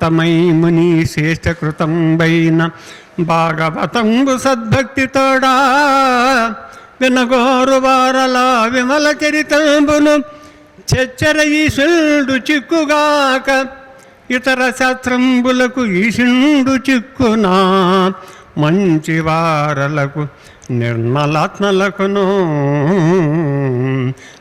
సొంతమై ముని శ్రేష్టకృతంబైన భాగవతంబు సద్భక్తితోడా వినగోరు వారల విమల చరితంబును చెచ్చర ఈశుండు చిక్కుగాక ఇతర శాస్త్రంబులకు ఈశుండు చిక్కునా మంచి వారలకు నిర్మలాత్మలకును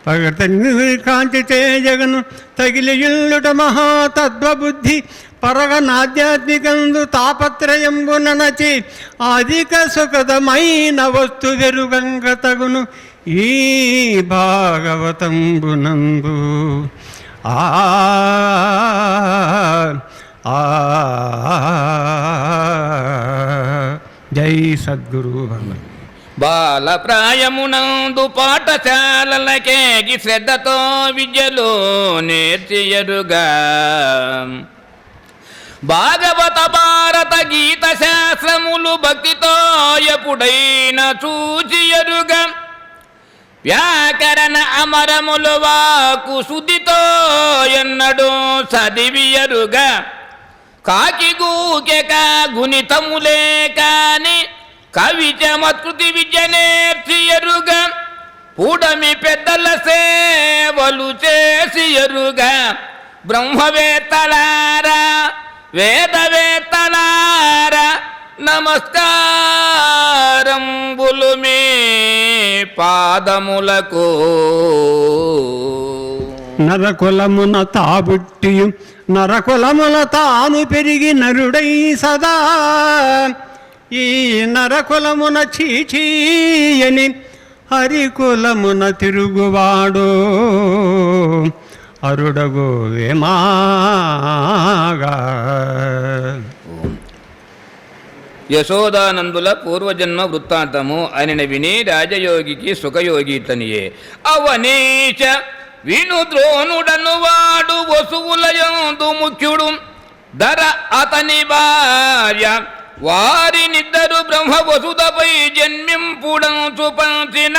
పగతని కాంతి తేజగను తగిలి ఇల్లుట మహాతత్వబుద్ధి పరగనాధ్యాత్మికందు తాపత్రయంబు ననచి అధిక సుఖదమైన వస్తు వెరుగంగ తగును ఈ భాగవతంబునందు. ఆ ఆ జై సద్గురు భగవన్. బాల ప్రాయమునందు పాఠశాలలకేగి శ్రద్ధతో విద్యలో నేర్చియరుగా. భాగవత భారత గీత శాస్త్రములు భక్తితో ఎప్పుడైన చూచి చూచియరుగా వ్యాకరణ అమరములు వాకు శుద్ధితో ఎన్నడూ చదివియరుగా కాకి గూకెక గుణితములే కాని కవి చమత్కృతి విద్య నేర్చి ఎరుగా. పూడమి పెద్దల సేవలు చేసి ఎరుగా. బ్రహ్మవేత్తలారా వేదవేత్తలారా నమస్కారంబులు మీ పాదములకు. నరకులమున తాబుట్టి నరకులముల తాను పెరిగి నరుడై సదా. ఈ నరకులమున చీచీయని హరికులమున తిరుగువాడు. అరుడగు వేమాగా యశోదానందుల పూర్వజన్మ వృత్తాంతము అనిన విని రాజయోగికి సుఖయోగి తనియే అవనీచ విను ద్రోణుడను వాడు వసువులయందు ముఖ్యుడు. ధర అతని భార్య వారినిద్దరు బ్రహ్మ వసుదపై జన్మింపుడం పంచిన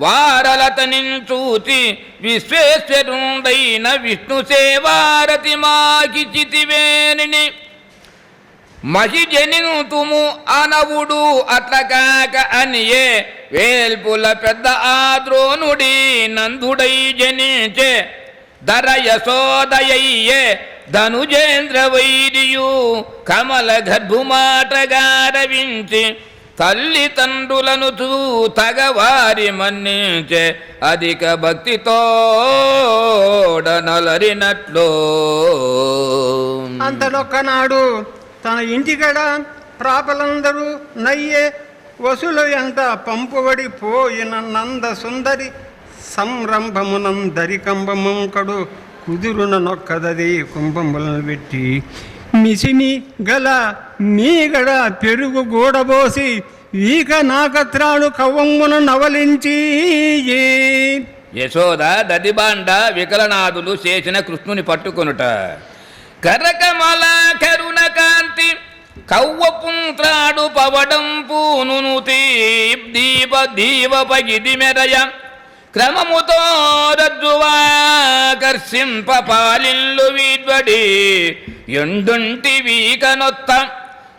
వారలతని చూచి విశ్వేశ్వరుడైన విష్ణు సేవారతి మాకి చితివేణిని మహి జనితుము అనవుడు అట్లకాక అనియే వేల్పుల పెద్ద ఆ ద్రోణుడి నందుడై జనించే ధర యశోదయ్యే ధనుజేంద్ర వైరియు కమల గర్భుమాటగారవించి తల్లిదండ్రులను తగవారి మన్నించే అధిక భక్తితోడనలరినట్లు అంతలొక్కనాడు తన ఇంటికడ ప్రాపలందరూ నయ్యే వసులు ఎంత పంపుబడి పోయిన నంద సుందరి సంరంభమునందరి కంబముంకడు కుదురున నొక్కదది కుంభములను పెట్టి మిసిమి గల మీగడ పెరుగు గూడబోసి ఈక నాకత్రాడు కవ్వమ్మున నవలించి. యశోద దదిబాండ వికలనాథులు చేసిన కృష్ణుని పట్టుకొనుట. కరకమల కరుణ కాంతి కవ్వ పుంత్రాడు పవడం పూనును దీప దీవ పగిది మెరయ క్రమముతో రజ్జువాకర్షింప పాలిల్లు వీడ్వడి ఎండుంటి వీకనొత్త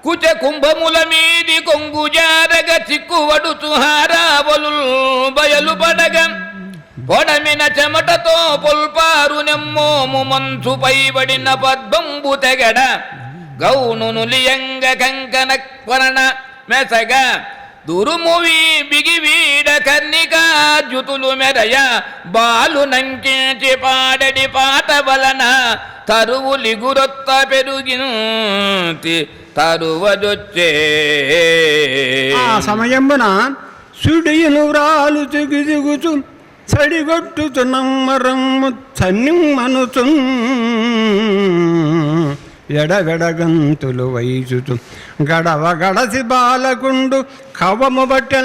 కుచ కుంభముల మీది కొంగు జారగ చిక్కువడుచు హారాబలు బయలు పడగ. పొడమిన చెమటతో పొల్పారు నెమ్మోము మంచు పైబడిన పద్మంబు తెగడ. గౌను లియంగ కంకణ కొరణ మెసగ. దురుమువి బిగివీడ కన్నికాద్యుతులు మెరయ బాలు నంకించి పాడడి పాట వలన తరువులిగురొత్త పెరుగింతి తరువజొచ్చే. ఆ సమయమున సుడియును వ్రాలు దిగుచు చడిగొట్టుచు నమ్మరమ్ము ఎడవెడగంతులు వైచుచు గడవ గడసి బాలకుండు కవము బట్టె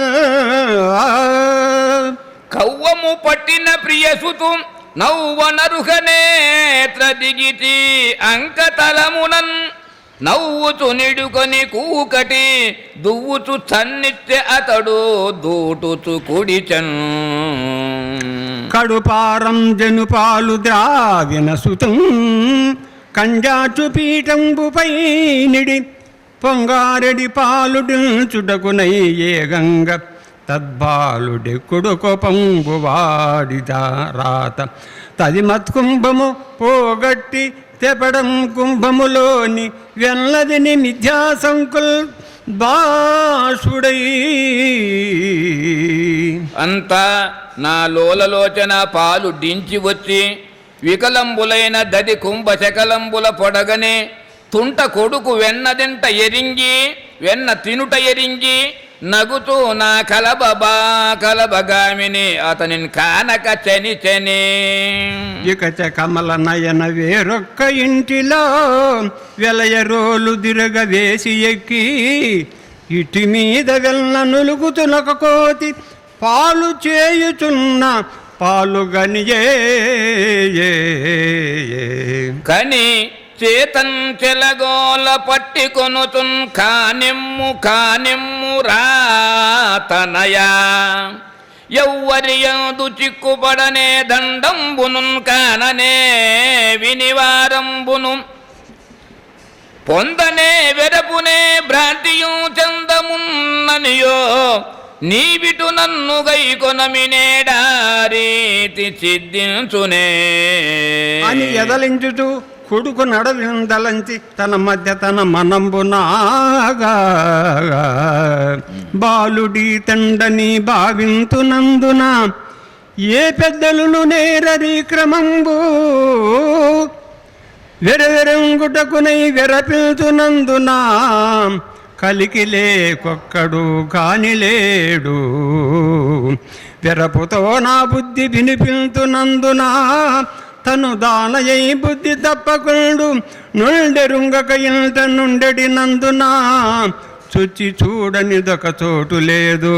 కవ్వము పట్టిన ప్రియసుతు నవ్వనరుహ నేత్ర దిగితి అంకతలమునన్ నవ్వుచు నిడుకొని కూకటి దువ్వుచు చన్నిత్య అతడు దూటుచు కుడిచన్. కడుపారం జనుపాలు ద్రావిన సుతం. కంజాచు పీఠంబుపై నిడి పొంగారెడి పాలుడు చుటకునై ఏ గంగ తద్బాలుడి కొడుకు పంబు రాత. తది మత్కుంభము పోగట్టి తెపడం కుంభములోని వెల్లదిని మిథ్యా సంకుల్ బాషుడై అంతా నా లోలలోచన పాలు డించి వచ్చి వికలంబులైన దది కుంభ శకలంబుల పొడగనే తుంట కొడుకు వెన్నదింట ఎరింగి వెన్న తినుట ఎరింగి నగుతూ నా కలబబా కలబగామిని అతనిని కానక చని చని. ఇక కమల నయన వేరొక్క ఇంటిలో వెలయ రోలు దిరగ వేసి ఎక్కి ఇటి మీద వెళ్ళ నులుగుతునక కోతి పాలు చేయుచున్న పాలుగని కని చేతన్ చెలగోల పట్టికొనుతున్ కానిమ్ము కానిమ్ము రాతనయా. ఎవ్వరి యందు చిక్కుపడనే దండంబును కాననే వినివారంబును. పొందనే వెరపునే భ్రాంతియు చందమున్ననియో నీవిటు నన్ను గైకొనమినేడారీతి చిద్దించునే అని ఎదలించుతూ కొడుకు నడవిందలంచి తన మధ్య తన మనంబునాగా బాలుడి తండని భావింతునందున ఏ పెద్దలను నేరరి క్రమంబు. వెరవెరంగుటకునై వెరపిల్తునందున కలికి లేకొక్కడు కానిలేడు. వెరపుతో నా బుద్ధి వినిపింతునందున తను దానయై బుద్ధి తప్పకుండు. నుండెరుంగక ఇంత నుండెడి నందునా చుచ్చి చూడనిదొక చోటు లేదు.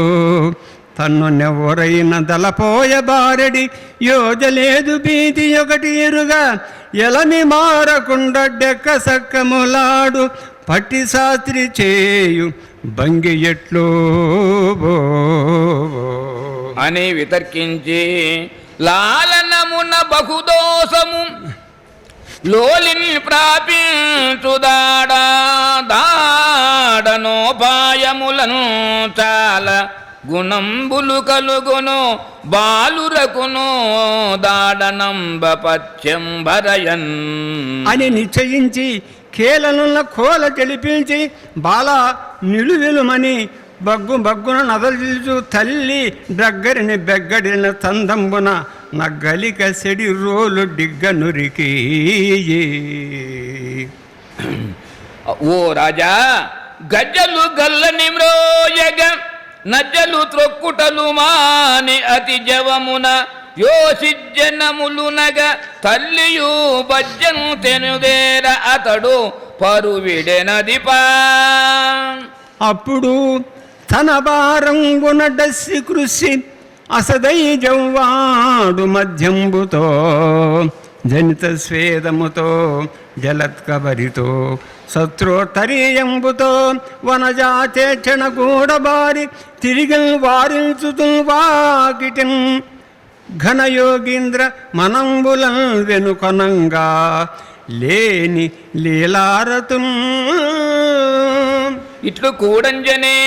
తన్ను నెవరైన దలపోయ బారెడి యోజలేదు భీతి ఒకటి ఎరుగా ఎలమి మారకుండా డెక్క సక్కములాడు. పట్టి శాస్త్రి చేయు భంగి ఎట్లో అని వితర్కించి లాలనమున బహుదోషము లోలిని ప్రాపించుదాడా దాడనోపాయములను చాలా గుణంబులు కలుగును బాలురకును దాడనంబ పచ్చంబరయన్. అని నిశ్చయించి కేలనున్న కోల తెలిపించి బాల నిలువెలుమని బగ్గు బగ్గున నదలిచు తల్లి దగ్గరిని బెగ్గడిన తందంబున నగ్గలిక సెడి రోలు డిగ్గ నురికి. ఓ రాజా గజ్జలు గల్లని మ్రోయగ నజ్జలు త్రొక్కుటలు మాని అతి జవమున. యోసిజ్జనములు తల్లియు బజ్జను తెనుదేర అతడు పరువిడెనదిపా. అప్పుడు తన భారంగున డస్సి కృషి అసదైజవ్వాడు మధ్యంబుతో జనిత స్వేదముతో జలత్కబరితో శత్రోత్తరీయంబుతో వనజాచేక్షణ గూడబారి తిరిగి వారించుతు వాకిటిం ఘనయోగీంద్ర మనంబులం వెనుకొనంగా లేని లీలారతుం. ఇట్లు కూడంజనే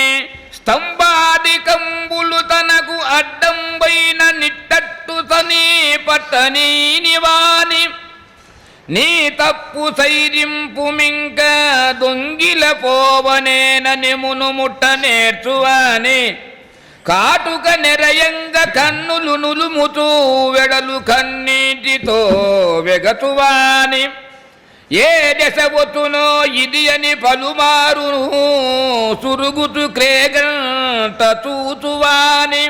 స్తంభాదికంబులు తనకు అడ్డంబైన నిట్టట్టు తనీ పట్టనీ నివాని నీ తప్పు సైరింపు మింక దొంగిల పోవనేన నిమును ముట్ట నేర్చువాని. కాటుక నెరయంగ కన్నులు నులుముతూ వెడలు కన్నీటితో వెగతువాని. ఏ దశ ఒత్తునో ఇది అని పలుమారు సురుగుతు క్రేగంట చూతువాని.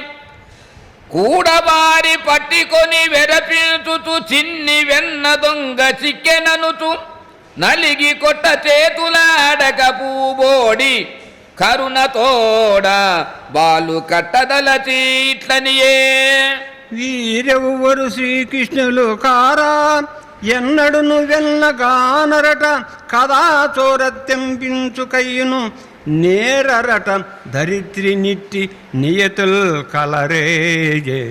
కూడబారి పట్టికొని వెరపించుతూ చిన్ని వెన్న దొంగ చిక్కెననుతూ నలిగి కొట్ట చేతులాడక పూబోడి. కరుణతోడ బాలు కట్టదలచి ఇట్లనియే వీరెవ్వరు శ్రీకృష్ణులు కారా? ఎన్నడును వెళ్ళగానరట కదా చోరత్యంపించు కయ్యును నేరరట ధరిత్రి నిట్టి నియతుల్ కలరేజే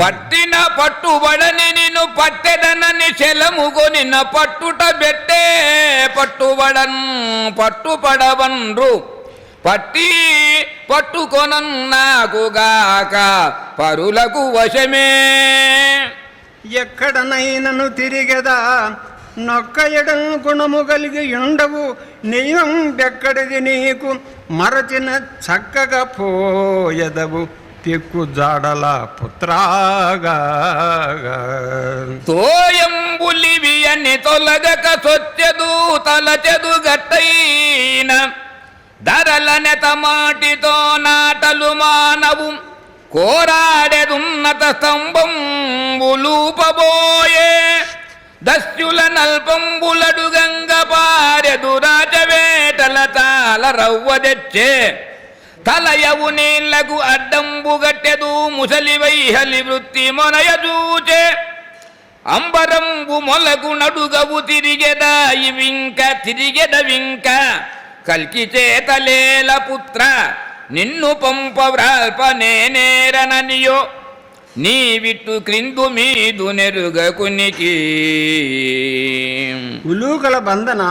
పట్టిన పట్టుబడని నిన్ను పట్టెదనని చెలముగొనిన పట్టుట బెట్టే. పట్టుబడన్ పట్టుపడవన్రు పట్టి పట్టుకొనన్నాకుగాక పరులకు వశమే. ఎక్కడనైనను తిరిగదా? నొక్కయడం గుణము కలిగి ఉండవు. నెయ్యం బెక్కడిది నీకు. మరచిన చక్కగా పోయదవు. పెక్కు జాడల పుత్రాగా. తోయంబులివి అని తొలగక సొచ్చెదు తలచెదు గట్టైన ధరల నెత మాటితో నాటలు మానవు. కోరాడెదున్నత స్తంభంబులూపబోయే. దస్యుల నల్పంబులడు గంగ పారెదు రాజవేటల తాల రవ్వ తెచ్చే. తలయవు నీళ్ళకు అడ్డంబు గట్టెదు ముసలి వైహలి వృత్తి మొనయ చూచే. అంబరంబు మొలకు నడుగవు తిరిగెద ఇవింక తిరిగెద వింక. కల్కి చేతలేల పుత్ర నిన్ను పంప వ్రాల్ప నేనేరననియో నీ విట్టు క్రిందు మీదు నెరుగకునికి. ఉలూకల బంధన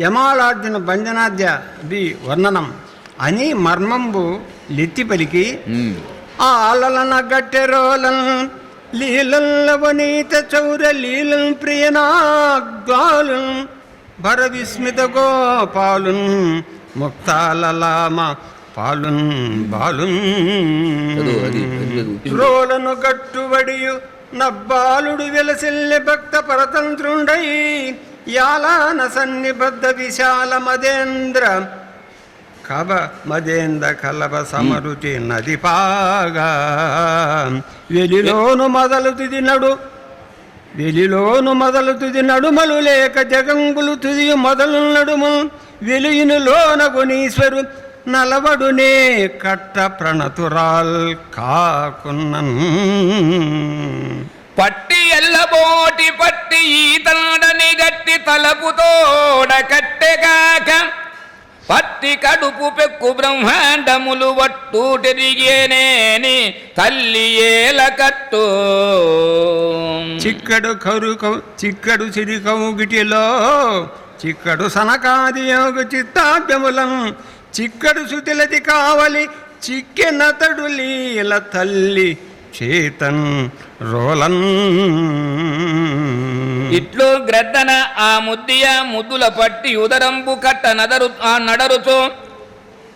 యమాలార్జున భంజనాద్య బి వర్ణనం. అని మర్మంబు లెత్తి పలికి ఆలలన గట్టెరోలన్ లీలల్లవనీత చౌర లీలన్ ప్రియనాగ్గాలున్ భర విస్మిత గోపాలున్ ముక్తాలలామ పాలున్ బాలున్. రోలను గట్టుబడియు నబ్బాలుడు వెలసిల్లి భక్త పరతంత్రుండై యాలాన సన్నిబద్ధ విశాల మదేంద్ర కబ మదేంద్ర కలబ సమరుచి నది పాగా. వెలిలోను మొదలు తుది నడు వెలిలోను మొదలు తుది నడుమలు లేక జగంగులు తుది మొదలు నడుము. వెలియును లోనగునీశ్వరు నలవడునే కట్ట ప్రణతురాల్ కాకున్నన్. పట్టి ఎల్లబోటి పట్టి ఈతాడని గట్టి తలపుతోడ కట్టి పట్టి కడుపు పెక్కు బ్రహ్మాండములు వట్టు తిరిగేనేని తల్లి ఏల చిక్కడు కరు కౌ- చిక్కడు సిరి కౌగిటిలో చిక్కడు సనకాది యోగ చిత్తాభ్యములం. చిక్కడు శుతిలది కావలి చిక్కెనతడు లీల తల్లి చేతన్ రోలన్. ఇట్లు గ్రద్దన ఆ ముద్దియ ముద్దుల పట్టి ఉదరంబు కట్ట నదరు ఆ నడరుచో.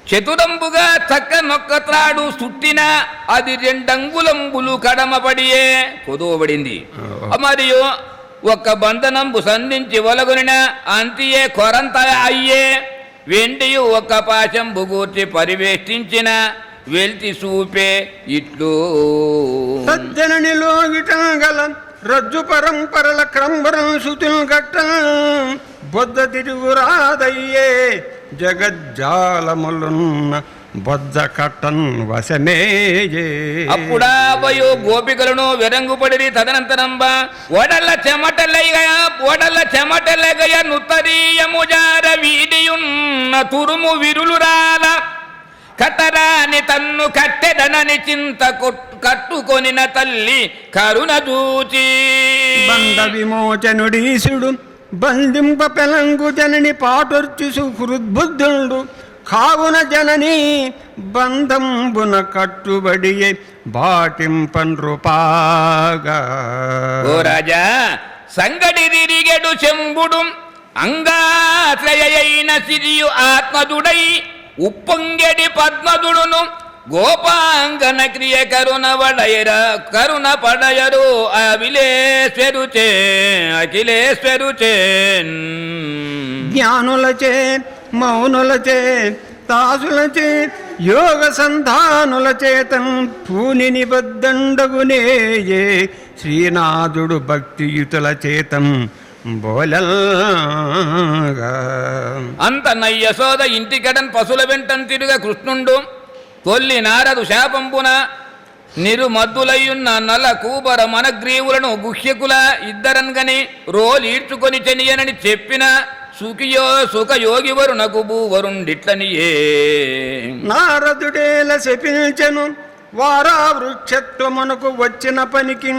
చతురంబుగా చక్క నొక్క త్రాడు సుట్టిన అది రెండంగులంబులు కడమపడియే కొదువబడింది మరియు ఒక్క బంధనంబు సంధించి ఒలగొనిన అంతియే కొరంత అయ్యే. వెండియు ఒక్క పాశంబు గూర్చి పరివేష్టించిన వెల్తి చూపే ఇట్లు. సజ్జననిలో గల రజ్జు పరంపరల క్రంబరం శుతుల్ గట్ట బొద్ద తిరుగురాదయ్యే జగజ్జాలములున్న బొద్ద కట్టన్ వశమేయే. అప్పుడా వయో గోపికలను వెరంగుపడిరి తదనంతరంబ. ఓడల్ల చెమటలయ్య ఓడల్ల చెమటలగయ నుత్తరీయముజార వీడియున్న తురుము విరులురాల. కట్టరాని తన్ను కట్టెదనని చింత కొట్- కట్టుకొనిన తల్లి కరుణ చూచి బంధ విమోచనుడీసుడు బంధింప పెలంగు జనని పాటొర్చి సుహృద్బుద్ధుడు కావున జనని బంధంబున కట్టుబడి బాటింపన్ రూపాగా ఓ రాజా సంగడి తిరిగెడు చెంబుడు అంగాశ్రయైన సిరియు ఆత్మదుడై ఉప్పొంగెడి పద్మదుడును గోపాంగన క్రియ కరుణ వడయర కరుణ పడయరు అభిలేశ్వరుచే అఖిలేశ్వరుచే జ్ఞానులచే మౌనులచే దాసులచే యోగ సంధానుల చేతం పూని నిబద్ధండగునేయే శ్రీనాథుడు భక్తియుతుల చేతం అంత నయ్యశోద ఇంటికడన్ పశుల వెంటన్ తిరుగ కృష్ణుండు. తొల్లి నారదు శాపంపున నిరుమద్దులయ్యున్న నల కూబర మనగ్రీవులను గుహ్యకుల ఇద్దరన్గని రోలీడ్చుకొని చెనియనని చెప్పిన సుఖియో సుఖ యోగి వరుణకు భూవరుండిట్లనియే నారదుడేల శపించెను వారా వృక్షత్వమునకు వచ్చిన పనికి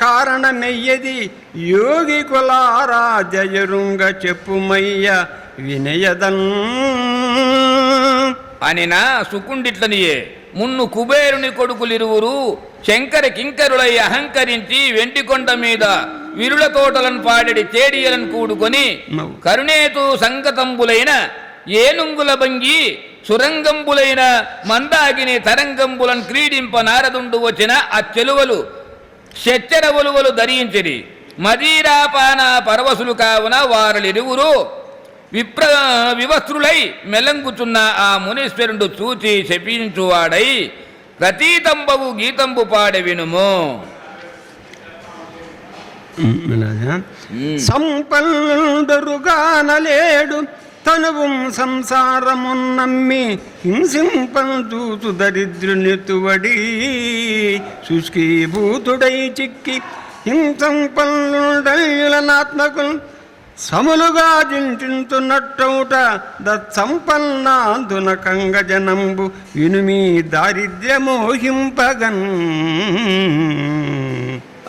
కారణమెయ్యది యోగి కులారా జయరుంగ చెప్పుమయ్య వినయదన్ అని నా సుకుండిట్లనియే మున్ను కుబేరుని కొడుకులిరువురు శంకర కింకరులై అహంకరించి వెంటికొండ మీద విరుల తోటలను పాడెడి చేడియలను కూడుకొని. కరుణేతు సంగతంబులైన ఏనుంగుల భంగి సురంగంబులైన మందాగిని తరంగంబులను క్రీడింప నారదుండు వచ్చిన ఆ చెలువలు శచ్చర ఒలువలు ధరించిరి మదీరాపాన పరవశులు కావున వారలిరువురు విప్ర వివస్త్రులై మెలంగుచున్న ఆ మునీశ్వరుడు చూచి శపించువాడై ప్రతీతంబవు గీతంబు పాడే వినుము. సంపల్లుడరుగానలేడు తనువు సంసారమున్నమ్మి హింసింపూతు దరిద్రునితువడి శుష్కీభూతుడై చిక్కి ఇంతం హింసంపల్లుడయులనాత్మకు సములుగా జింటింతున్నట్టౌట దత్సంపన్నాందున కంగజనంబు వినుమీ దారిద్ర్యమోహింపగన్.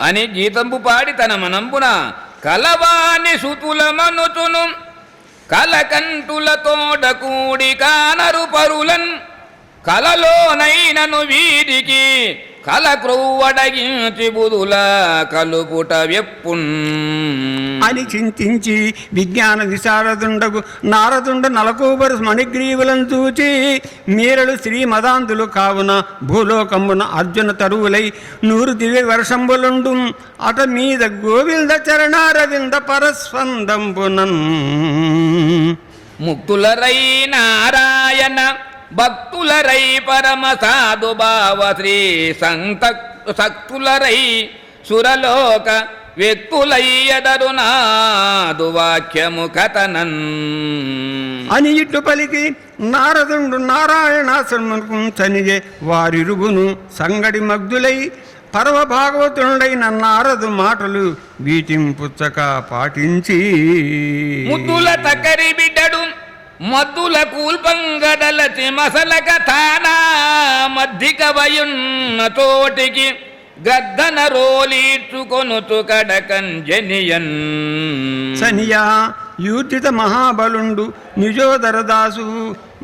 అని గీతంబు పాడి తన మనంబున కలవాని సుతుల మనుచును కలకంటులతోడ కూడి కానరు పరులన్. కలలోనైనను వీరికి కల క్రొవ్వడగించి బుదుల కలుపుట వెప్పున్ అని చింతించి విజ్ఞాన విశారదుండగు నారదుండ నలకూబరు మణిగ్రీవులను చూచి మీరలు శ్రీ మదాంతులు కావున భూలోకమున అర్జున తరువులై నూరు దివ్య వర్షంబులుండు. అట మీద గోవింద చరణారవింద పరస్వందంబునన్ ముక్తులరై నారాయణ భక్తులరై పరమ సాధు భావ శ్రీ సంత సక్తులరై సురలోక వ్యక్తులయ్యదరు నాదు వాక్యము కథనన్ అని ఇట్లు పలికి నారదుండు నారాయణాశ్రమకు చనిగే వారిరుగును సంగడి మగ్ధులై పరమ భాగవతుడైన నారదు మాటలు వీటింపుచ్చక పాటించి ముద్దుల తకరి బిడ్డడు మద్దుల కూల్పంగడలచి మసలక తానా మద్దిక వయున్న తోటికి గద్దన రోలీచుకొనుతు కడకంజనియన్ సనియా యూతిత మహాబలుండు నిజోదరదాసు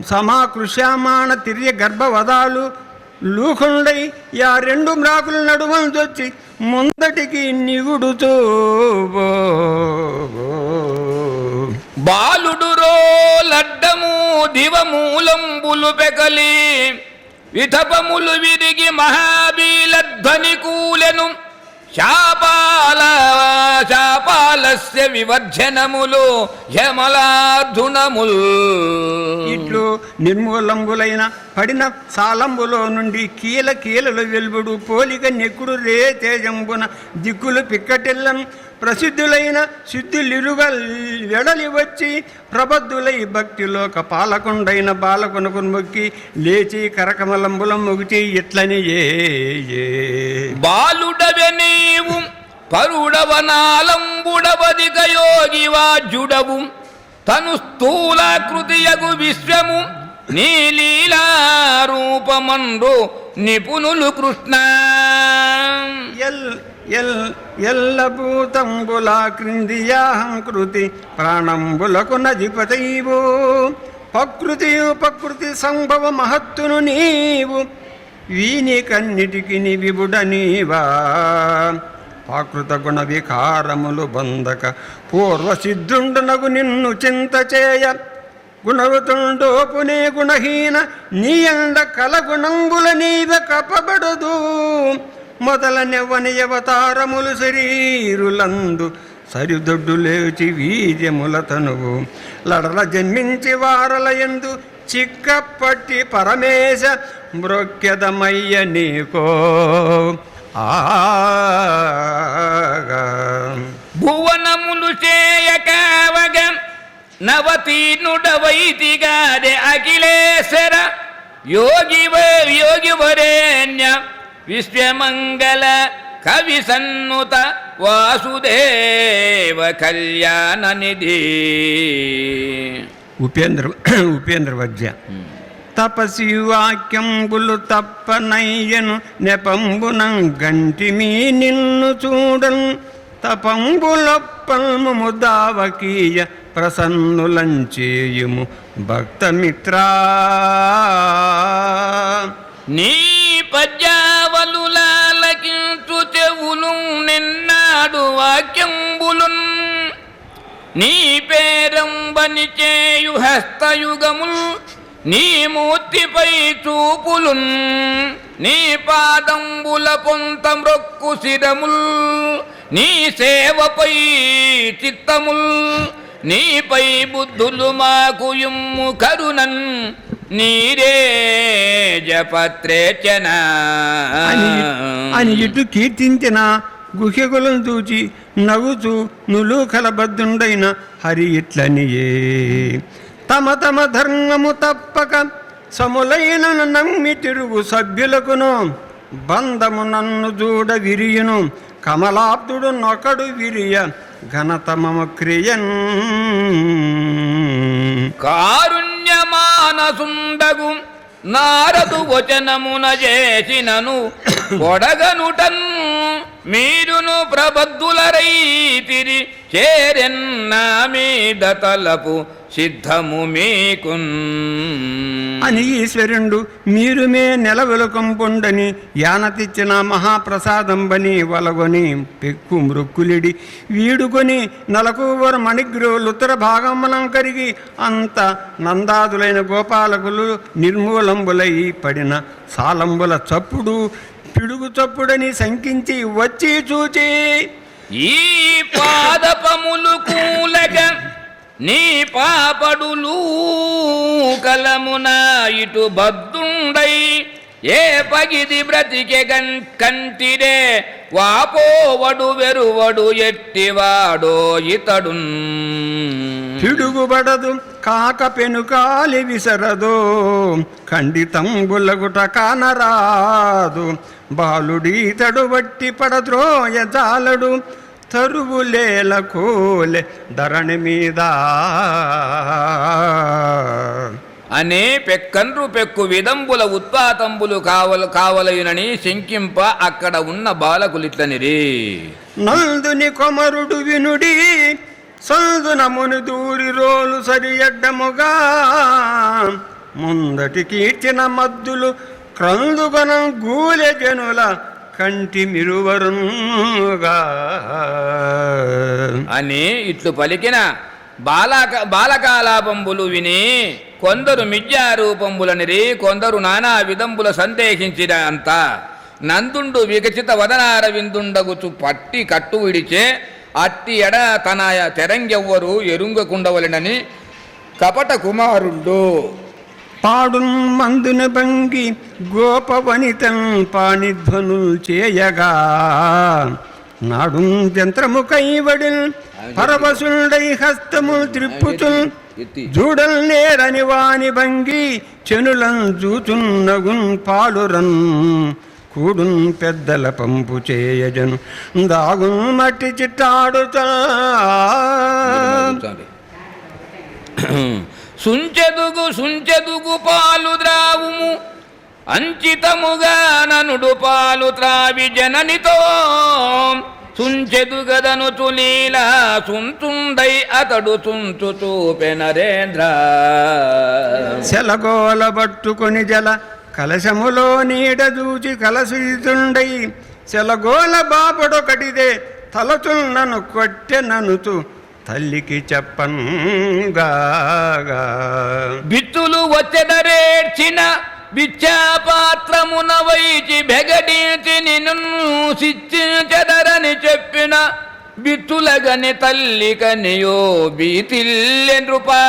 సమాకృష్యమాణ తిర్య గర్భవదాలు లూకుండై యా రెండు మ్రాకుల నడుమంచొచ్చి ముందటికి నిగుడుతూ బాలుడు రోలడ్డము దివమూలంబులు పెకలి విధపములు విరిగి మహాబీలధ్వని కూలెను. శాపాల శాపాలస్య వివర్జనములు యమలాధునముల్ ఇట్లు నిర్మూలంబులైన పడిన సాలంబులో నుండి కీల కీలలు వెలువడు పోలిక నెక్కుడు రే తేజంబున దిక్కులు పిక్కటిల్లం ప్రసిద్ధులైన సిద్ధులిరుగ వెడలి వచ్చి ప్రబద్ధులై భక్తిలోక పాలకుండైన బాలకునకు మొక్కి లేచి కరకమలంబులం మొగిచి ఇట్లని ఏ బాలుడవె నీవు పరుడవనాలంబుడవదిక యోగి వాజుడవు తను స్థూలాకృతియగు విశ్వము నీ లీలారూపమందు నిపుణులు కృష్ణ. ఎల్ ఎల్ ఎల్లభూతంబుల క్రిందియాహంకృతి ప్రాణంబులకు నధిపతైవు. ప్రకృతి ప్రకృతి సంభవ మహత్తును నీవు. వీనికన్నిటికి విబుడ నీవా. ప్రాకృత గుణ వికారములు బంధక పూర్వసిద్ధుండునగు నిన్ను చింత చేయ. గుణవతుండోపునే గుణహీన నీయండ కలగుణంబుల నీవ కపబడదు. మొదలనెవ్వని అవతారములు శరీరులందు సరిదొడ్డు లేచి వీర్యముల తనువు లడల జన్మించి వారల ఎందు చిక్కపట్టి పరమేశ మృక్యదమయ్య నీకో. భువనములు చేయకావగ నవతీర్ణుడవైతిగాదే అఖిలేశ్వర యోగి యోగి వరేణ్య విశ్వమంగళ కవి సన్నుత వాసుదేవ కళ్యాణ నిధి ఉపేంద్ర ఉపేంద్ర వద్య తపసి వాక్యంబులు తప్పనయ్యను నెపంబునం గంటిమీ నిన్ను చూడన్ తపంబులొప్పల్ము దావకీయ ప్రసన్నులంచేయుము భక్తమిత్రా నీ పద్యావలులాలకించు చెవులు నిన్నాడు వాక్యంబులున్. నీ పేరంబని చేయు హస్తయుగముల్ నీ మూర్తిపై చూపులున్. నీ పాదంబుల పొంత మ్రొక్కు శిరముల్ నీ సేవపై చిత్తముల్. నీపై బుద్ధులు మాకు ఇమ్ము కరుణన్. నీరే జపత్రేచన అని అని ఇటు కీర్తించిన గుహ్యకులను చూచి నవ్వుచూ నులూకల బద్దుండైన హరి ఇట్లనియే. తమ తమ ధర్మము తప్పక సములైన నమ్మి తిరుగు సభ్యులకును బంధము నన్ను చూడ విరియును కమలాబ్దుడు నొకడు విరియ ఘనతమము క్రియన్ కారుణ్యమానసుండగు నారదు వచనమున చేసినను. కొడగనుటన్ మీరును ప్రబద్ధులరైతిరి చేరెన్నా మీద తలపు సిద్ధము మీకున్. అని ఈశ్వరుండు మీరు మే నెలవెలుకంపుండని యానతిచ్చిన మహాప్రసాదంబని వలగొని పెక్కు మృక్కులిడి వీడుకొని నలకూవర మణిగ్రోలు ఉత్తర భాగములం కరిగి అంత నందాదులైన గోపాలకులు నిర్మూలంబులై పడిన సాలంబుల చప్పుడు పిడుగు చప్పుడని శంకించి వచ్చి చూచి ఈ పాదపములు కూలగ నీ పాపడులు కలమున ఇటు బద్దుండై ఏ పగిది బ్రతికె గన్ కంటిరే వాపోవడు వెరువడు ఎట్టివాడో ఇతడున్. పిడుగుబడదు కాక పెనుకాలి విసరదు ఖండితంబులగుట కానరాదు. బాలుడీతడు వట్టి పడద్రోయ జాలడు తరువులేల కోలె ధరణి మీద. అనే పెక్కన్రు పెక్కు విదంబుల ఉత్పాతంబులు కావల కావలయునని శంకింప అక్కడ ఉన్న బాలకులిట్లనిరి. నందుని కొమరుడు వినుడి సందునముని దూరి రోలు సరియడ్డముగా ముందటి కీర్చిన మద్దులు క్రందుగనం గూలె జనుల కంటి మిరువరుగా అని ఇట్లు పలికిన బాలక బాలకాలాపంబులు విని కొందరు మిథ్యారూపంబులనిరి కొందరు నానా విధంబుల సందేహించిన అంత. నందుండు వికచిత వదనార విందుండగుచు పట్టి కట్టు విడిచే అట్టి ఎడ తన తెరంగెవ్వరు ఎరుంగకుండవలెనని కపట కుమారుండు. పాడు మందున భంగి గోప వనితన్ పాణిధ్వనుల్ చేయగా. నాడు యంత్రము కైవడిల్ పరవశుండై హస్తము త్రిప్పుతుల్ ఎత్తి జూడల్ నేరని వాని భంగి చెనులం జూచున్నగున్ పాలురన్. కూడున్ పెద్దల పంపు చేయజను దాగున్ మట్టి చిట్టాడుతా. సుంచెదుగు సుంచెదుగు పాలు ద్రావుము. అంచితముగా ననుడు పాలు త్రావి జననితో. సుంచెదుగదను తులీలా సుంచుండై అతడు చుంచు చూపె నరేంద్ర శలగోల పట్టుకొని జల కలశములో నీడ దూచి కలసితుండై శలగోల బాపడొకటిదే తలచున్నను కొట్టెననుతూ తల్లికి చెప్పంగా. బిత్తులు వచ్చెదరేడ్చిన బిచ్చాపాత్రమున వైచి బెగడించి నిన్ను సిచ్చించెదరని చెప్పిన బిత్తులగని తల్లి కనియో బీతిల్లె నృపా